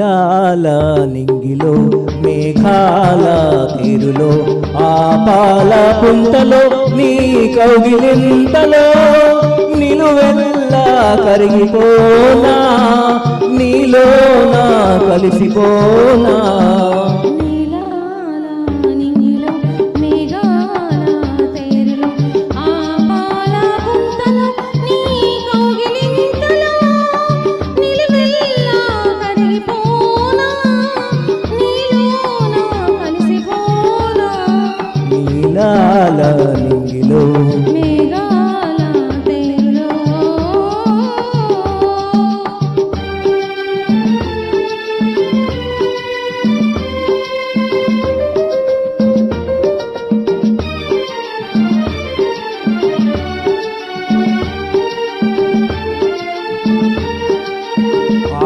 నీలాల నింగిలో మేఘాల తీరులో ఆ పాల పుంతలో నీ కౌగిలింతలో నిలువెల్లా కరిగిపోనా నీలోనా కలిసిపోనా? నింగిలో. మేఘాల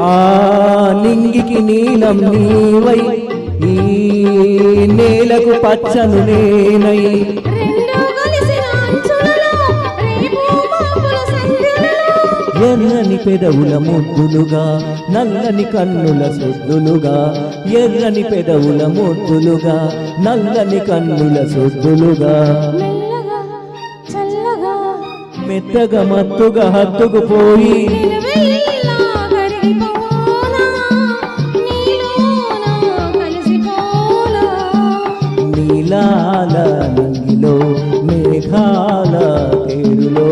ఆ నింగికి నీలం నీవై ఈ నేలకు పచ్చను నేనై. ఎర్రని పెదవుల ముద్దులుగా నల్లని కన్నుల సొద్దులుగా ఎర్రని పెదవుల ముద్దులుగా నల్లని కన్నుల సొద్దులుగా. మెత్తగా మత్తుగా హత్తుకుపోయి మేఘాల తేరులో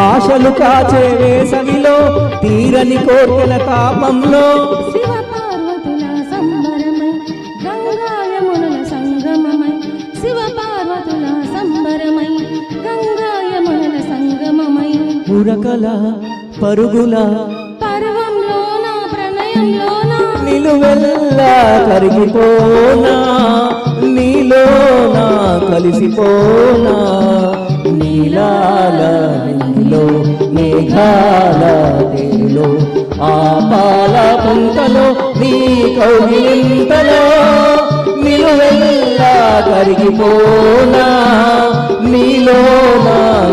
ఆశలు కాచే వేసవిలో తీరని కోర్కెల తాపంలో శివ గంగాయమునుల సంగమమై. పురకల పరుగుల పర్వంలోన ప్రణయంలోన. నిలువెల్లా కరిగిపోనా నీలోనా కలిసిపోనా? నీలాల నీలో మేఘాల తేలో ఆ పాల పుంతలో నీ కౌగిలింతలో నిలువెల్లా కరిగిపోనా నీలోన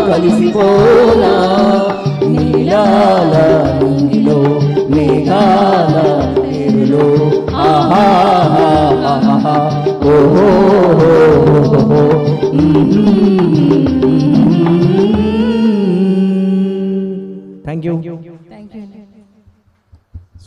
కలిసిపోనా? నీలాల నీలో మేఘాల నీరులో. ఆహా ఓహో ఓహో